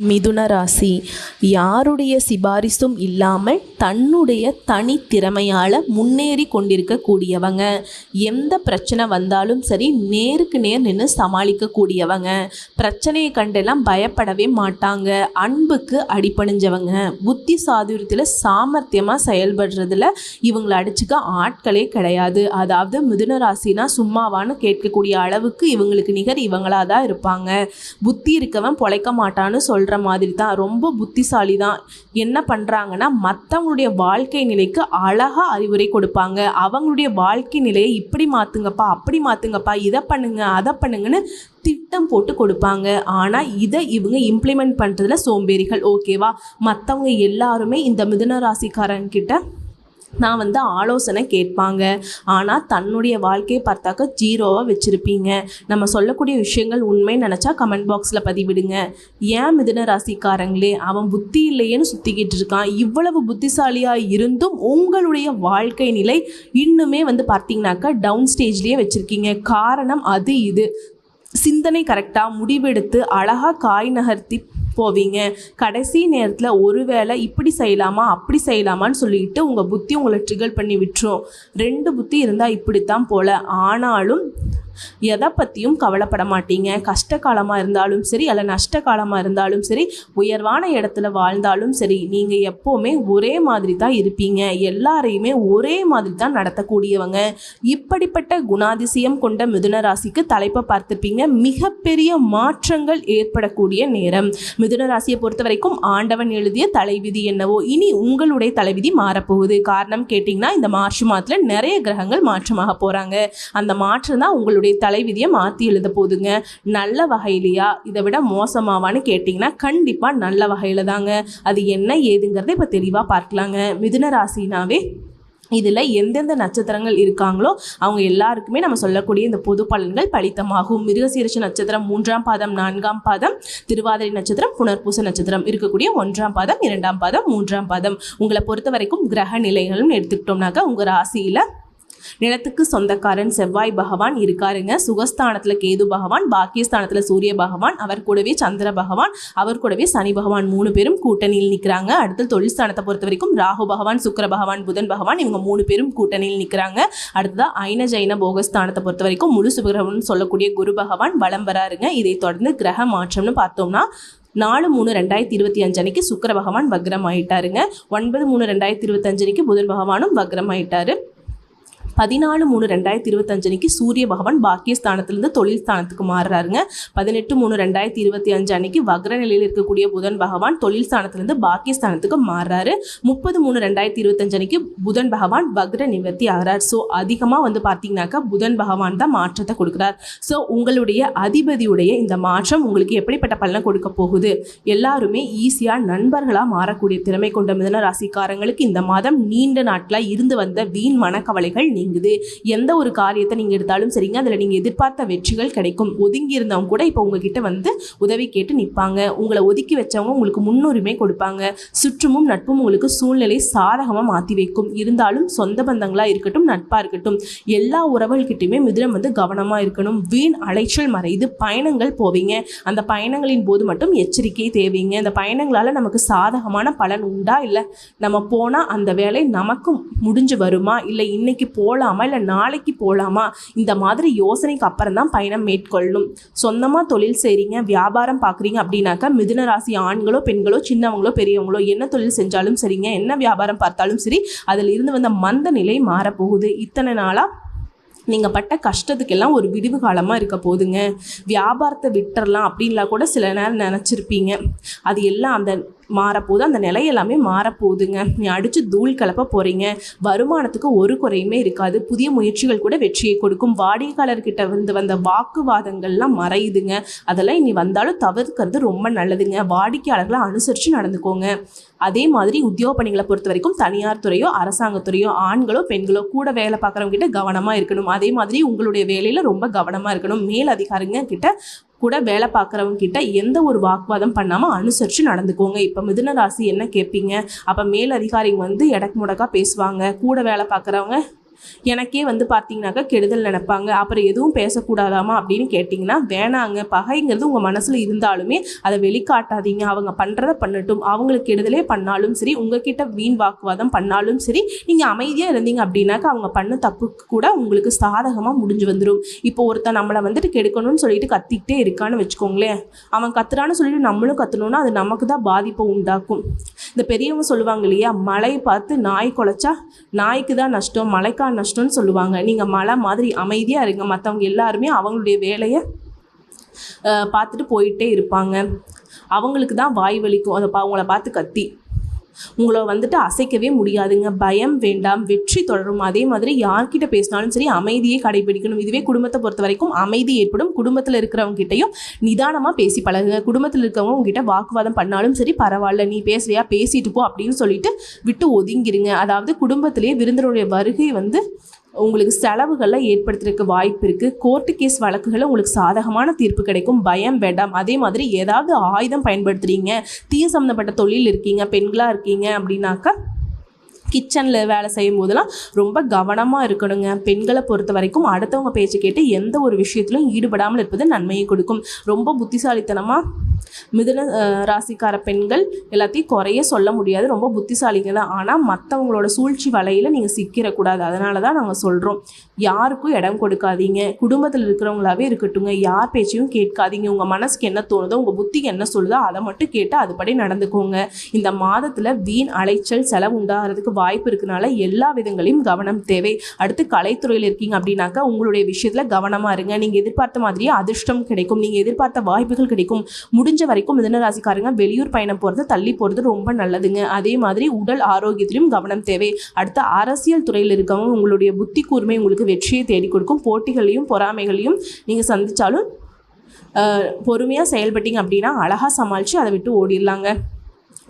மிதுன ராசி. யாருடைய சிபாரிசும் இல்லாமல் தன்னுடைய தனி திறமையால் முன்னேறி கொண்டிருக்கக்கூடியவங்க. எந்த பிரச்சனை வந்தாலும் சரி நேருக்கு நேர் நின்று சமாளிக்கக்கூடியவங்க. பிரச்சனையை கண்டெல்லாம் பயப்படவே மாட்டாங்க. அன்புக்கு அடிப்படைஞ்சவங்க புத்தி சாதுரியத்தில் சாமர்த்தியமாக செயல்படுறதுல இவங்களை அடிச்சுக்க ஆட்களே கிடையாது. அதாவது மிதுன ராசினா சும்மாவான்னு கேட்கக்கூடிய அளவுக்கு இவங்களுக்கு நிகர் இவங்களாக தான் இருப்பாங்க. புத்தி இருக்கவன் பொழைக்க மாட்டான்னு சொல்கிற மாதிரி தான் ரொம்ப புத்திசாலி தான் என்ன பண்ணுறாங்கன்னா மற்றவங்களுடைய வாழ்க்கை நிலைக்கு அழகாக அறிவுரை கொடுப்பாங்க. அவங்களுடைய வாழ்க்கை நிலையை இப்படி மாற்றுங்கப்பா அப்படி மாற்றுங்கப்பா இதை பண்ணுங்க அதை பண்ணுங்கன்னு திட்டம் போட்டு கொடுப்பாங்க. ஆனால் இதை இவங்க இம்ப்ளிமெண்ட் பண்ணுறதுல சோம்பேறிகள். ஓகேவா மற்றவங்க எல்லாருமே இந்த மிதுன ராசிக்காரங்கிட்ட நான் வந்து ஆலோசனை கேட்பாங்க. ஆனால் தன்னுடைய வாழ்க்கையை பார்த்தாக்க ஜீரோவாக வச்சுருப்பீங்க. நம்ம சொல்லக்கூடிய விஷயங்கள் உண்மை நினச்சா கமெண்ட் பாக்ஸில் பதிவிடுங்க. ஏன் மிதுன ராசிக்காரங்களே அவன் புத்தி இல்லையேன்னு சுற்றிக்கிட்டு இருக்கான். இவ்வளவு புத்திசாலியாக இருந்தும் உங்களுடைய வாழ்க்கை நிலை இன்னுமே வந்து பார்த்தீங்கன்னாக்கா டவுன் ஸ்டேஜ்லேயே வச்சுருக்கீங்க. காரணம் அது இது. சிந்தனை கரெக்டாக முடிவெடுத்து அழகாக காய் நகர்த்தி போவீங்க. கடைசி நேரத்தில் ஒருவேளை இப்படி செய்யலாமா அப்படி செய்யலாமான்னு சொல்லிட்டு உங்கள் புத்தி உங்களை ட்ரிகர் பண்ணி விட்டுரும். ரெண்டு புத்தி இருந்தால் இப்படித்தான் போல. ஆனாலும் எதை பற்றியும் கவலைப்பட மாட்டீங்க. கஷ்ட காலமாக இருந்தாலும் சரி அல்ல நஷ்ட காலமாக இருந்தாலும் சரி உயர்வான இடத்துல வாழ்ந்தாலும் சரி நீங்கள் எப்போவுமே ஒரே மாதிரி தான் இருப்பீங்க. எல்லாரையுமே ஒரே மாதிரி தான் நடத்தக்கூடியவங்க. இப்படிப்பட்ட குணாதிசயம் கொண்ட மிதுன ராசிக்கு தலைப்பை பார்த்துருப்பீங்க. மிகப்பெரிய மாற்றங்கள் ஏற்படக்கூடிய நேரம். மிதுன ராசியை பொறுத்த வரைக்கும் ஆண்டவன் எழுதிய தலைவிதி என்னவோ இனி உங்களுடைய தலைவிதி மாறப்போகுது. காரணம் கேட்டிங்கன்னா இந்த மார்ச் மாதத்தில் நிறைய கிரகங்கள் மாற்றமாக போகிறாங்க அந்த மாற்றம் தான் உங்களுடைய தலைவிதியை மாற்றி எழுத போகுதுங்க நல்ல வகையிலையா? இதை விட மோசமாவான்னு கேட்டிங்கன்னா கண்டிப்பாக நல்ல வகையில் தாங்க. அது என்ன ஏதுங்கிறத இப்போ தெளிவாக பார்க்கலாங்க. மிதுன ராசினாவே இதில் எந்தெந்த நட்சத்திரங்கள் இருக்காங்களோ அவங்க எல்லாருக்குமே நம்ம சொல்லக்கூடிய இந்த பொது பலன்கள் பலித்தமாகும். மிருகசீரிஷ நட்சத்திரம் மூன்றாம் பாதம் நான்காம் பாதம் திருவாதிரை நட்சத்திரம் புனர்பூச நட்சத்திரம் இருக்கக்கூடிய ஒன்றாம் பாதம் இரண்டாம் பாதம் மூன்றாம் பாதம். உங்களை பொறுத்த வரைக்கும் கிரக நிலைகள்னு எடுத்துக்கிட்டோம்னாக்கா உங்கள் ராசியில் நிலத்துக்கு சொந்தக்காரன் செவ்வாய் பகவான் இருக்காருங்க. சுகஸ்தானத்தில் கேது பகவான் பாக்கியஸ்தானத்தில் சூரிய பகவான் அவர் கூடவே சந்திர பகவான் அவர் கூடவே சனி பகவான் மூணு பேரும் கூட்டணியில் நிற்கிறாங்க அடுத்து தொழில் ஸ்தானத்தை பொறுத்த வரைக்கும் ராகு பகவான் சுக்கர பகவான் புதன் பகவான் இவங்க மூணு பேரும் கூட்டணியில் நிற்கிறாங்க அடுத்ததான் ஐன ஜைன போகஸ்தானத்தை பொறுத்த வரைக்கும் முழு சுபகிரகம்னு சொல்லக்கூடிய குரு பகவான் வளம் வராருங்க. இதை தொடர்ந்து கிரக மாற்றம்னு பார்த்தோம்னா நாலு மூணு ரெண்டாயிரத்தி இருபத்தி அஞ்சு அன்னைக்கு சுக்கர பகவான் வக்ரம் ஆயிட்டாருங்க ஒன்பது மூணு ரெண்டாயிரத்தி இருபத்தஞ்சு அன்னைக்கு புதன் பகவானும் வக்ரம் ஆயிட்டாரு பதினாலு மூணு ரெண்டாயிரத்தி இருபத்தஞ்சு அன்னைக்கு சூரிய பகவான் பாக்கியஸ்தானத்திலிருந்து தொழில் ஸ்தானத்துக்கு மாறுறாருங்க. பதினெட்டு மூணு ரெண்டாயிரத்தி இருபத்தி அஞ்சு அன்னைக்கு வக்ர நிலையில் இருக்கக்கூடிய புதன் பகவான் தொழில் ஸ்தானத்திலிருந்து பாக்கியஸ்தானத்துக்கு மாறுறாரு. முப்பது மூணு ரெண்டாயிரத்தி இருபத்தஞ்சு அன்னைக்கு புதன் பகவான் வக்ர நிவர்த்தி ஆகிறார். ஸோ அதிகமாக வந்து பார்த்தீங்கன்னாக்கா புதன் பகவான் தான் மாற்றத்தை கொடுக்குறார். ஸோ உங்களுடைய அதிபதியுடைய இந்த மாற்றம் உங்களுக்கு எப்படிப்பட்ட பலனை கொடுக்க போகுது? எல்லாருமே ஈஸியாக நண்பர்களாக மாறக்கூடிய திறமை கொண்ட மிதன ராசிக்காரங்களுக்கு இந்த மாதம் நீண்ட நாட்களாக இருந்து வந்த வீண் மனக்கவலைகள் நீங்குது. எந்த ஒரு காரியத்தை நீங்கள் எடுத்தாலும் சரிங்க. அதில் நீங்கள் எதிர்பார்த்த வெற்றிகள் கிடைக்கும். ஒதுங்கி இருந்தவங்க கூட இப்போ உங்ககிட்ட வந்து உதவி கேட்டு நிற்பாங்க உங்களை ஒதுக்கி வச்சவங்க உங்களுக்கு முன்னுரிமை கொடுப்பாங்க. சுற்றமும் நட்பும் உங்களுக்கு சூழ்நிலை சாதகமாக மாற்றி வைக்கும். இருந்தாலும் சொந்த பந்தங்களாக இருக்கட்டும் நட்பாக இருக்கட்டும் எல்லா உறவுகள்கிட்டையுமே மிதுனம் வந்து கவனமாக இருக்கணும். வீண் அலைச்சல் மறைது பயணங்கள் போவீங்க. அந்த பயணங்களின் போது மட்டும் எச்சரிக்கை தேவைங்க. அந்த பயணங்களால் நமக்கு சாதகமான பலன் உண்டா? இல்லை நம்ம போனால் அந்த வேலை நமக்கும் முடிஞ்சு வருமா? இல்லை இன்னைக்கு போகலாமா இல்லை நாளைக்கு போகலாமா இந்த மாதிரி யோசனைக்கு அப்புறம் தான் பயணம் மேற்கொள்ளணும். சொந்தமாக தொழில் செய்கிறீங்க வியாபாரம் பார்க்குறீங்க அப்படின்னாக்கா மிதுன ராசி ஆண்களோ பெண்களோ சின்னவங்களோ பெரியவங்களோ என்ன தொழில் செஞ்சாலும் சரிங்க என்ன வியாபாரம் பார்த்தாலும் சரி அதில் இருந்து வந்த மந்த நிலை மாறப்போகுது. இத்தனை நாளாக நீங்கள் பட்ட கஷ்டத்துக்கெல்லாம் ஒரு விடிவு காலமாக இருக்க போதுங்க வியாபாரத்தை விட்டுறலாம் அப்படின்லாம் கூட சில நேரம் நினச்சிருப்பீங்க. அது எல்லாம் அந்த மாறப்போகுது. அந்த நிலை எல்லாமே மாறப்போகுதுங்க. நீ அடித்து தூள் கலப்ப போகிறீங்க வருமானத்துக்கு ஒரு குறையுமே இருக்காது. புதிய முயற்சிகள் கூட வெற்றியை கொடுக்கும். வாடிக்கையாளர்கிட்ட வந்து வந்த வாக்குவாதங்கள்லாம் மறையுதுங்க. அதெல்லாம் இனி வந்தாலும் தவிர்க்கிறது ரொம்ப நல்லதுங்க. வாடிக்கையாளர்களை அனுசரித்து நடந்துக்கோங்க. அதே மாதிரி உத்தியோக பணிகளை பொறுத்த வரைக்கும் தனியார் துறையோ அரசாங்கத்துறையோ ஆண்களோ பெண்களோ கூட வேலை பார்க்குறவங்க கிட்ட கவனமாக இருக்கணும். அதே மாதிரி உங்களுடைய வேலையில் ரொம்ப கவனமாக இருக்கணும். மேல் அதிகாரிங்க கிட்ட கூட வேலை பார்க்குறவங்க கிட்ட எந்த ஒரு வாக்குவாதம் பண்ணாமல் அனுசரித்து நடந்துக்கோங்க. இப்போ மிதுன ராசி என்ன கேட்பீங்க அப்போ மேல் அதிகாரிங்க வந்து எடக்கு முடக்கா பேசுவாங்க. கூட வேலை பார்க்குறவங்க எனக்கே வந்து பார்த்தீங்கன்னாக்கா கெடுதல் நினைப்பாங்க. அப்புறம் எதுவும் பேசக்கூடாதாமா அப்படின்னு கேட்டிங்கன்னா வேணாங்க. பகைங்கிறது உங்கள் மனசில் இருந்தாலுமே அதை வெளிக்காட்டாதீங்க. அவங்க பண்ணுறத பண்ணட்டும். அவங்களுக்கு கெடுதலே பண்ணாலும் சரி உங்ககிட்ட வீண் வாக்குவாதம் பண்ணாலும் சரி நீங்கள் அமைதியாக இருந்தீங்க அப்படின்னாக்கா அவங்க பண்ண தப்புக்கு கூட உங்களுக்கு சாதகமாக முடிஞ்சு வந்துடும் இப்போ ஒருத்தன் நம்மளை வந்துட்டு கெடுக்கணும்னு சொல்லிட்டு கத்திக்கிட்டே இருக்கான்னு வச்சுக்கோங்களேன். அவன் கத்துறான்னு சொல்லிட்டு நம்மளும் கத்தணும்னா அது நமக்கு தான் பாதிப்பை உண்டாக்கும். இந்த பெரியவங்க சொல்லுவாங்க இல்லையா மழை பார்த்து நாய் குலைச்சா நாய்க்கு தான் நஷ்டம் மழைக்கா நஷ்டம்னு சொல்லுவாங்க. நீங்கள் மழை மாதிரி அமைதியாக இருங்க. மற்றவங்க எல்லாருமே அவங்களுடைய வேலையை பார்த்துட்டு போயிட்டே இருப்பாங்க. அவங்களுக்கு தான் வாய் வலிக்கும். அதை பா- அவங்கள பார்த்து கத்தி. உங்களை வந்துட்டு அசைக்கவே முடியாதுங்க. பயம் வேண்டாம் வெற்றி தொடரும். அதே மாதிரி யார்கிட்ட பேசினாலும் சரி அமைதியை கடைபிடிக்கணும். இதுவே குடும்பத்தை பொறுத்த வரைக்கும் அமைதி ஏற்படும். குடும்பத்தில் இருக்கிறவங்க கிட்டையும் நிதானமாக பேசி பழகுங்க. குடும்பத்தில் இருக்கவங்க உங்ககிட்ட வாக்குவாதம் பண்ணாலும் சரி பரவாயில்ல நீ பேசுறியா பேசிட்டு போ அப்படின்னு சொல்லிட்டு விட்டு ஒதுங்கிருங்க. அதாவது குடும்பத்திலேயே விருந்தினருடைய வருகை வந்து உங்களுக்கு செலவுகளை ஏற்படுத்துறதுக்கு வாய்ப்பு இருக்குது கோர்ட்டு கேஸ் வழக்குகளில் உங்களுக்கு சாதகமான தீர்ப்பு கிடைக்கும். பயம் வேண்டாம். அதே மாதிரி ஏதாவது ஆயுதம் பயன்படுத்துகிறீங்க தீய சம்மந்தப்பட்ட தொழில் இருக்கீங்க பெண்களாக இருக்கீங்க அப்படின்னாக்கா கிச்சனில் வேலை செய்யும் போதெல்லாம் ரொம்ப கவனமாக இருக்கணுங்க. பெண்களை பொறுத்த வரைக்கும் அடுத்தவங்க பேச்சு கேட்டு எந்த ஒரு விஷயத்திலும் ஈடுபடாமல் இருப்பது நன்மையை கொடுக்கும். ரொம்ப புத்திசாலித்தனமாக மிதுன ராசிக்கார பெண்கள் எல்லாத்தையும் குறைய சொல்ல முடியாது. ரொம்ப புத்திசாலிங்க தான். ஆனால் மற்றவங்களோட சூழ்ச்சி வலையில் நீங்கள் சிக்கிடக்கூடாது அதனால தான் நாங்கள் சொல்கிறோம் யாருக்கும் இடம் கொடுக்காதீங்க. குடும்பத்தில் இருக்கிறவங்களாவே இருக்கட்டுங்க. யார் பேச்சையும் கேட்காதீங்க. உங்கள் மனசுக்கு என்ன தோணுதோ உங்கள் புத்திக்கு என்ன சொல்லுதோ அதை மட்டும் கேட்டு அதுபடி நடந்துக்கோங்க. இந்த மாதத்தில் வீண் அலைச்சல் செலவு உண்டாகிறதுக்கு வாய்ப்பு இருக்கனால எல்லா விதங்களையும் கவனம் தேவை. அடுத்து கலைத்துறையில் இருக்கீங்க அப்படின்னாக்கா உங்களுடைய விஷயத்தில் கவனமாக இருங்க. நீங்கள் எதிர்பார்த்த மாதிரியே அதிர்ஷ்டம் கிடைக்கும். நீங்கள் எதிர்பார்த்த வாய்ப்புகள் கிடைக்கும். முடிஞ்ச வரைக்கும் மிதன ராசிக்காரங்க வெளியூர் பயணம் போகிறது தள்ளி போகிறது ரொம்ப நல்லதுங்க. அதே மாதிரி உடல் ஆரோக்கியத்திலும் கவனம் தேவை. அடுத்து அரசியல் துறையில் இருக்கவங்க உங்களுடைய புத்தி கூர்மை உங்களுக்கு வெற்றியை தேடி கொடுக்கும். போட்டிகளையும் பொறாமைகளையும் நீங்கள் சந்திச்சாலும் பொறுமையாக செயல்பட்டீங்க அப்படின்னா அழகாக சமாளித்து அதை விட்டு ஓடிடலாங்க.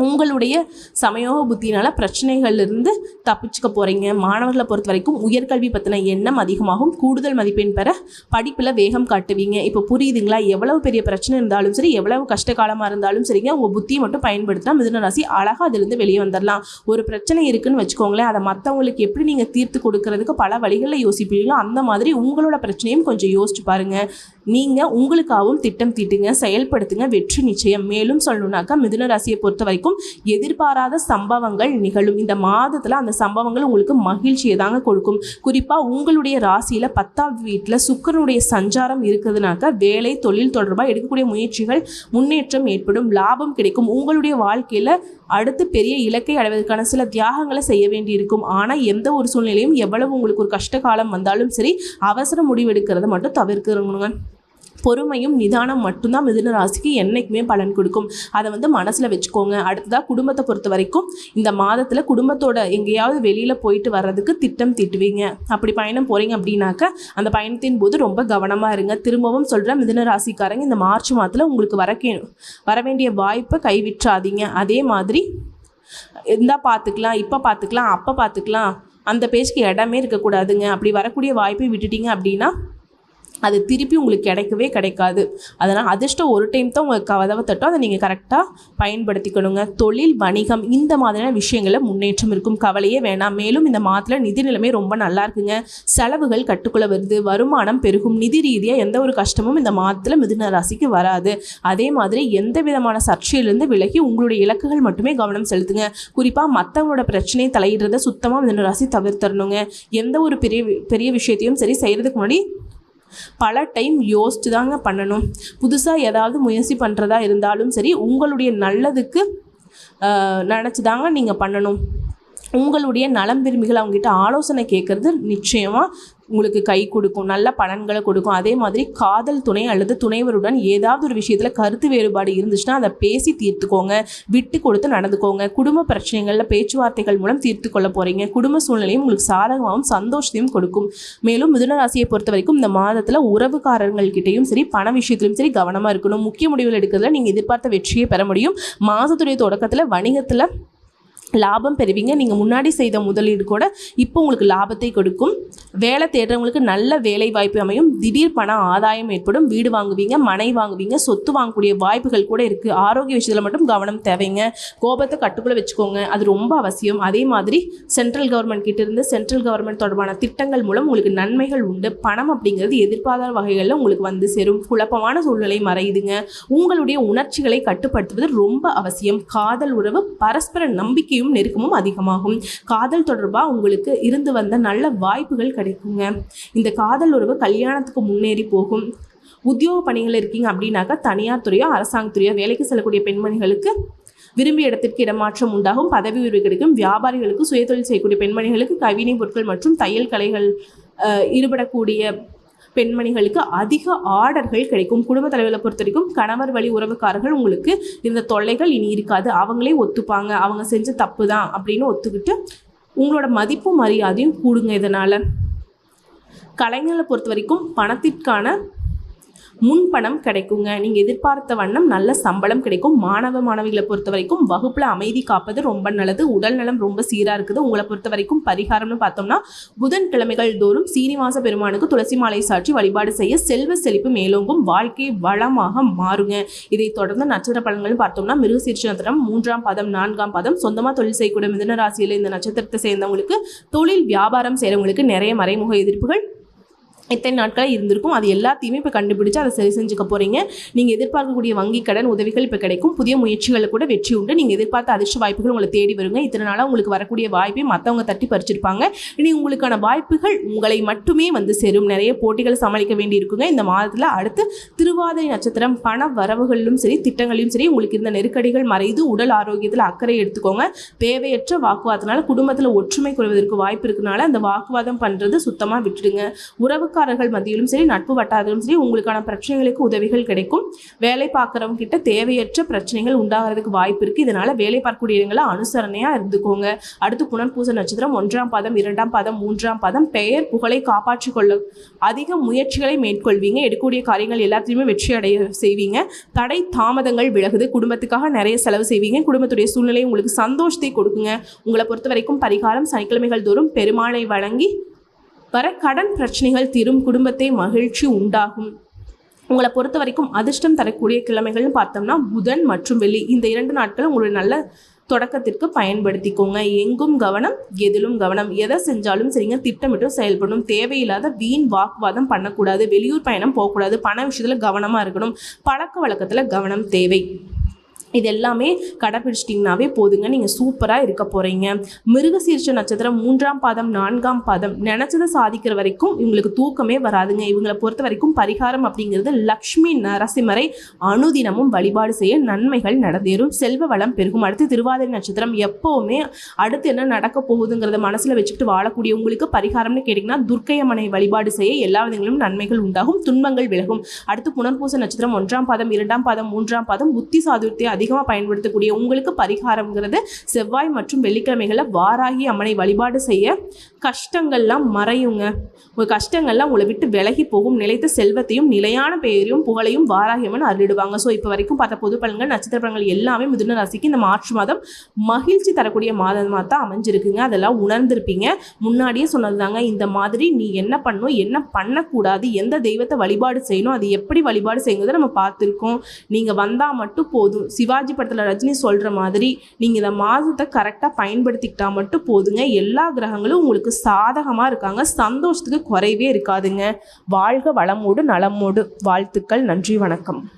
உங்களுடைய சமயோக புத்தினால பிரச்சனைகள்லேருந்து தப்பிச்சுக்க போகிறீங்க மாணவர்களை பொறுத்த வரைக்கும் உயர்கல்வி பற்றின எண்ணம் அதிகமாகும். கூடுதல் மதிப்பெண் பெற படிப்பில் வேகம் காட்டுவீங்க. இப்போ புரியுதுங்களா? எவ்வளவு பெரிய பிரச்சனை இருந்தாலும் சரி எவ்வளவு கஷ்ட காலமாக இருந்தாலும் சரிங்க உங்கள் புத்தியை மட்டும் பயன்படுத்தினா மிதுன ராசி அழகாக அதிலிருந்து வெளியே வந்துடலாம் ஒரு பிரச்சனை இருக்குன்னு வச்சுக்கோங்களேன் அதை மற்றவங்களுக்கு எப்படி நீங்கள் தீர்த்து கொடுக்கறதுக்கு பல வழிகளில் யோசிப்பீங்களோ அந்த மாதிரி உங்களோட பிரச்சனையும் கொஞ்சம் யோசிச்சு பாருங்கள் நீங்கள் உங்களுக்காகவும் திட்டம் தீட்டுங்க செயல்படுத்துங்க. வெற்றி நிச்சயம். மேலும் சொல்லணுன்னாக்கா மிதுன ராசியை பொறுத்த வரைக்கும் எதிர்பாராத சம்பவங்கள் நிகழும். இந்த மாதத்தில் அந்த சம்பவங்கள் உங்களுக்கு மகிழ்ச்சியை தாங்க கொடுக்கும். குறிப்பாக உங்களுடைய ராசியில் பத்தாவது வீட்டில் சுக்கரனுடைய சஞ்சாரம் இருக்குதுனாக்கா வேலை தொழில் தொடர்பாக எடுக்கக்கூடிய முயற்சிகள் முன்னேற்றம் ஏற்படும் லாபம் கிடைக்கும். உங்களுடைய வாழ்க்கையில் அடுத்து பெரிய இலக்கை அடைவதற்கான சில தியாகங்களை செய்ய வேண்டியிருக்கும். ஆனால் எந்த ஒரு சூழ்நிலையும் எவ்வளவு உங்களுக்கு ஒரு கஷ்ட காலம் வந்தாலும் சரி அவசர முடிவெடுக்கிறத மட்டும் தவிர்க்கிறவங்க பொறுமையும் நிதானம் மட்டும்தான் மிதுன ராசிக்கு என்றைக்குமே பலன் கொடுக்கும். அதை வந்து மனசில் வச்சுக்கோங்க. அடுத்ததாக குடும்பத்தை பொறுத்த வரைக்கும் இந்த மாதத்தில் குடும்பத்தோட எங்கேயாவது வெளியில் போயிட்டு வர்றதுக்கு திட்டம் திட்டுவீங்க. அப்படி பயணம் போகிறீங்க அப்படின்னாக்க அந்த பயணத்தின் போது ரொம்ப கவனமாக இருங்க. திரும்பவும் சொல்கிறேன் மிதுன ராசிக்காரங்க இந்த மார்ச் மாதத்தில் உங்களுக்கு வர வர வேண்டிய வாய்ப்பை கைவிற்றாதீங்க அதே மாதிரி இருந்தால் பார்த்துக்கலாம் இப்போ பார்த்துக்கலாம் அப்போ பார்த்துக்கலாம் அந்த பேச்சுக்கு இடமே இருக்கக்கூடாதுங்க. அப்படி வரக்கூடிய வாய்ப்பை விட்டுட்டீங்க அப்படின்னா அது திருப்பி உங்களுக்கு கிடைக்கவே கிடைக்காது. அதனால் அதிர்ஷ்டம் ஒரு டைம் தான் உங்களுக்கு கதவை தட்டும். அதை நீங்கள் கரெக்டாக பயன்படுத்திக்கணுங்க. தொழில் வணிகம் இந்த மாதிரியான விஷயங்களில் முன்னேற்றம் இருக்கும். கவலையே வேணாம். மேலும் இந்த மாதத்தில் நிதி நிலைமை ரொம்ப நல்லா இருக்குங்க. செலவுகள் கட்டுக்குள்ளே வருது. வருமானம் பெருகும். நிதி ரீதியாக எந்த ஒரு கஷ்டமும் இந்த மாதத்தில் மிதுன ராசிக்கு வராது. அதே மாதிரி எந்த விதமான சர்ச்சையிலிருந்து விலகி உங்களுடைய இலக்குகள் மட்டுமே கவனம் செலுத்துங்க. குறிப்பாக மற்றவங்களோட பிரச்சனையை தலையிடுறதை சுத்தமாக மிதுன ராசி தவிர்த்தரணுங்க. எந்த ஒரு பெரிய பெரிய விஷயத்தையும் சரி செய்கிறதுக்கு முன்னாடி பல டைம் யோசிச்சு தாங்க பண்ணணும். புதுசாக ஏதாவது முயற்சி பண்ணுறதா இருந்தாலும் சரி உங்களுடைய நல்லதுக்கு நினச்சி தாங்க நீங்கள் பண்ணணும். உங்களுடைய நலம் விரும்பிகள் அவங்ககிட்ட ஆலோசனை கேட்குறது நிச்சயமாக உங்களுக்கு கை கொடுக்கும் நல்ல பலன்களை கொடுக்கும். அதே மாதிரி காதல் துணை அல்லது துணைவருடன் ஏதாவது ஒரு விஷயத்தில் கருத்து வேறுபாடு இருந்துச்சுன்னா அதை பேசி தீர்த்துக்கோங்க. விட்டு கொடுத்து நடந்துக்கோங்க. குடும்ப பிரச்சனைகளில் பேச்சுவார்த்தைகள் மூலம் தீர்த்து கொள்ள போகிறீங்க குடும்ப சூழ்நிலையும் உங்களுக்கு சாதகமாகவும் சந்தோஷத்தையும் கொடுக்கும். மேலும் மிதுன ராசியை பொறுத்த வரைக்கும் இந்த மாதத்தில் உறவுக்காரர்கள்கிட்டையும் சரி பண விஷயத்திலும் சரி கவனமாக இருக்கணும். முக்கிய முடிவுகள் எடுக்கிறதுல நீங்கள் எதிர்பார்த்த வெற்றியை பெற முடியும். மாதத்துடைய தொடக்கத்தில் வணிகத்தில் லாபம் பெறுவீங்க. நீங்கள் முன்னாடி செய்த முதலீடு கூட இப்போ உங்களுக்கு லாபத்தை கொடுக்கும். வேலை தேடுறவங்களுக்கு நல்ல வேலை வாய்ப்பு அமையும். திடீர் பண ஆதாயம் ஏற்படும். வீடு வாங்குவீங்க மனை வாங்குவீங்க சொத்து வாங்கக்கூடிய வாய்ப்புகள் கூட இருக்குது ஆரோக்கிய விஷயத்தில் மட்டும் கவனம் தேவைங்க. கோபத்தை கட்டுக்குள்ளே வச்சுக்கோங்க. அது ரொம்ப அவசியம். அதே மாதிரி சென்ட்ரல் கவர்மெண்ட் கிட்ட இருந்து சென்ட்ரல் கவர்மெண்ட் தொடர்பான திட்டங்கள் மூலம் உங்களுக்கு நன்மைகள் உண்டு. பணம் அப்படிங்கிறது எதிர்பாராத வகைகளில் உங்களுக்கு வந்து சேரும். குழப்பமான சூழ்நிலை மறையுதுங்க. உங்களுடைய உணர்ச்சிகளை கட்டுப்படுத்துவது ரொம்ப அவசியம். காதல் உறவு பரஸ்பர நம்பிக்கையும் நெருக்கமும் அதிகமாகும். காதல் தொடர்பாக உங்களுக்கு இருந்து வந்த நல்ல வாய்ப்புகள் கிடைக்குங்க. இந்த காதல் உறவு கல்யாணத்துக்கு முன்னேறி போகும். உத்தியோக பணிகள் இருக்கீங்க அப்படின்னாக்கா தனியார் துறையோ அரசாங்கத்துறையோ வேலைக்கு செல்லக்கூடிய பெண்மணிகளுக்கு விரும்பிய இடத்திற்கு இடமாற்றம் உண்டாகும். பதவி உயர்வு கிடைக்கும். வியாபாரிகளுக்கு சுயதொழில் செய்யக்கூடிய பெண்மணிகளுக்கு கைவினைப் பொருட்கள் மற்றும் தையல் கலைகள் ஈடுபடக்கூடிய பெண்மணிகளுக்கு அதிக ஆர்டர்கள் கிடைக்கும். குடும்ப தலைவர்களை பொறுத்த வரைக்கும் கணவர் வழி உறவுக்காரர்கள் உங்களுக்கு இந்த தொல்லைகள் இனி இருக்காது. அவங்களே ஒத்துப்பாங்க. அவங்க செஞ்ச தப்பு தான் அப்படின்னு ஒத்துக்கிட்டு உங்களோட மதிப்பும் மரியாதையும் கூடுங்க இதனால். கலைஞர்களை பொறுத்த வரைக்கும் பணத்திற்கான முன்பணம் கிடைக்குங்க. நீங்கள் எதிர்பார்த்த வண்ணம் நல்ல சம்பளம் கிடைக்கும். மாணவ மாணவிகளை பொறுத்த வரைக்கும் வகுப்பில் அமைதி காப்பது ரொம்ப நல்லது. உடல் நலம் ரொம்ப சீராக இருக்குது. உங்களை பொறுத்த வரைக்கும் பரிகாரம்னு பார்த்தோம்னா புதன்கிழமைகள் தோறும் சீனிவாச பெருமானுக்கு துளசி மாலை சாற்றி வழிபாடு செய்ய செல்வ செழிப்பு மேலோங்கும் வாழ்க்கை வளமாக மாறுங்க. இதை தொடர்ந்து நட்சத்திர பலன்கள் பார்த்தோம்னா மிருகசீர்ச்சி நட்சத்திரம் மூன்றாம் பதம் நான்காம் பதம் சொந்தமாக தொழில் செய்யக்கூடிய மிதன ராசியில் இந்த நட்சத்திரத்தை சேர்ந்தவங்களுக்கு தொழில் வியாபாரம் செய்கிறவங்களுக்கு நிறைய மறைமுக எதிர்ப்புகள் எத்தனை நாட்களாக இருந்திருக்கும். அது எல்லாத்தையுமே இப்போ கண்டுபிடிச்சு அதை சரி செஞ்சுக்க போகிறீங்க நீங்கள் எதிர்பார்க்கக்கூடிய வங்கி கடன் உதவிகள் இப்போ கிடைக்கும். புதிய முயற்சிகளில் கூட வெற்றி உண்டு. நீங்கள் எதிர்பார்த்த அதிர்ஷ்ட வாய்ப்புகள் உங்களை தேடி வருங்க. இத்தனை நாளாக உங்களுக்கு வரக்கூடிய வாய்ப்பை மற்றவங்க தட்டி பறிச்சிருப்பாங்க. இனி உங்களுக்கான வாய்ப்புகள் உங்களை மட்டுமே வந்து சேரும். நிறைய போட்டிகள் சமாளிக்க வேண்டி இருக்குங்க. இந்த மாதத்தில் அடுத்து திருவாதிரை நட்சத்திரம் பண வரவுகளிலும் சரி திட்டங்களிலும் சரி உங்களுக்கு இருந்த நெருக்கடிகள் மறைந்து உடல் ஆரோக்கியத்தில் அக்கறை எடுத்துக்கோங்க. தேவையற்ற வாக்குவாதத்தினால குடும்பத்தில் ஒற்றுமை குறைவதற்கு வாய்ப்பு இருக்கனால அந்த வாக்குவாதம் பண்ணுறது சுத்தமாக விட்டுடுங்க. சொந்தக்காரர்கள் மத்தியிலும் சரி நட்பு வட்டாரத்திலும் சரி உங்களுக்கான பிரச்சனைகளுக்கு உதவிகள் கிடைக்கும். வேலை பார்க்குறவங்க கிட்ட தேவையற்ற பிரச்சனைகள் உண்டாகிறதுக்கு வாய்ப்பு இருக்குது இதனால் வேலை பார்க்கக்கூடிய இடங்களை அனுசரணையாக இருந்துக்கோங்க. அடுத்து புனர்பூச நட்சத்திரம் ஒன்றாம் பாதம் இரண்டாம் பாதம் மூன்றாம் பாதம் பெயர் புகழை காப்பாற்றிக் கொள்ள அதிக முயற்சிகளை மேற்கொள்வீங்க. எடுக்கக்கூடிய காரியங்கள் எல்லாத்திலையுமே வெற்றி அடைய செய்வீங்க. தடை தாமதங்கள் விலகுது. குடும்பத்துக்காக நிறைய செலவு செய்வீங்க. குடும்பத்துடைய சூழ்நிலை உங்களுக்கு சந்தோஷத்தை கொடுக்குங்க. உங்களை பொறுத்த வரைக்கும் பரிகாரம் சனிக்கிழமைகள் தோறும் பெருமாளை வழங்கி வர கடன் பிரச்சனைகள் தீரும் குடும்பத்தை மகிழ்ச்சி உண்டாகும். உங்களை பொறுத்த வரைக்கும் அதிர்ஷ்டம் தரக்கூடிய கிழமைகள்னு பார்த்தோம்னா புதன் மற்றும் வெள்ளி. இந்த இரண்டு நாட்கள் உங்களுடைய நல்ல தொடக்கத்திற்கு பயன்படுத்திக்கோங்க. எங்கும் கவனம் எதிலும் கவனம். எதை செஞ்சாலும் சரிங்க திட்டமிட்டு செயல்படணும். தேவையில்லாத வீண் வாக்குவாதம் பண்ணக்கூடாது. வெளியூர் பயணம் போகக்கூடாது. பண விஷயத்தில் கவனமாக இருக்கணும். பழக்க வழக்கத்தில் கவனம் தேவை. இது எல்லாமே கடைப்பிடிச்சிட்டிங்கனாவே போதுங்க. நீங்கள் சூப்பராக இருக்க போகிறீங்க மிருகசீர்ஷ நட்சத்திரம் மூன்றாம் பாதம் நான்காம் பாதம். நினச்சதை சாதிக்கிற வரைக்கும் இவங்களுக்கு தூக்கமே வராதுங்க. இவங்களை பொறுத்த வரைக்கும் பரிகாரம் அப்படிங்கிறது லக்ஷ்மி நரசிம்மரை அனுதினமும் வழிபாடு செய்ய நன்மைகள் நடந்தேறும். செல்வ வளம் பெருகும். அடுத்து திருவாதிரை நட்சத்திரம் எப்போவுமே அடுத்து என்ன நடக்க போகுதுங்கிறத மனசில் வச்சுக்கிட்டு வாழக்கூடிய உங்களுக்கு பரிகாரம்னு கேட்டிங்கன்னா துர்க்கையம்மனை வழிபாடு செய்ய எல்லா விதங்களும் நன்மைகள் உண்டாகும். துன்பங்கள் விலகும். அடுத்து புனர்பூச நட்சத்திரம் ஒன்றாம் பாதம் இரண்டாம் பாதம் மூன்றாம் பாதம் புத்தி சாதுரியத்தை அதிகமாக பயன்படுத்தக்கூடிய உங்களுக்கு பரிகாரம்ங்கிறது செவ்வாய் மற்றும் வெள்ளிக்கிழமைகளில் வாராகி அம்மனை வழிபாடு செய்ய கஷ்டங்கள்லாம் மறையுங்க. உங்கள் கஷ்டங்கள்லாம் உங்களை விட்டு விலகி போகும். நிலைத்த செல்வத்தையும் நிலையான பெயரையும் புகழையும் வாராகி அம்மன் அருளிடுவாங்க. ஸோ இப்போ வரைக்கும் பார்த்த பொது பலன்கள் நட்சத்திர பலன்கள் எல்லாமே மிதுன ராசிக்கு இந்த மார்ச் மாதம் மகிழ்ச்சி தரக்கூடிய மாதமாக தான் அமைஞ்சிருக்குங்க. அதெல்லாம் உணர்ந்திருப்பீங்க. முன்னாடியே சொன்னது தாங்க இந்த மாதிரி நீ என்ன பண்ணணும் என்ன பண்ணக்கூடாது எந்த தெய்வத்தை வழிபாடு செய்யணும் அது எப்படி வழிபாடு செய்யுங்கிறத நம்ம பார்த்துருக்கோம். நீங்கள் வந்தால் மட்டும் போதும். சிவாஜி படத்தில் ரஜினி சொல்கிற மாதிரி நீங்கள் இந்த மாதத்தை கரெக்டாக பயன்படுத்திக்கிட்டால் மட்டும் போதுங்க. எல்லா கிரகங்களும் உங்களுக்கு உங்களுக்கு சாதகமாக இருக்காங்க. சந்தோஷத்துக்கு குறைவே இருக்காதுங்க. வாழ்க வளமோடு நலமோடு. வாழ்த்துக்கள். நன்றி வணக்கம்.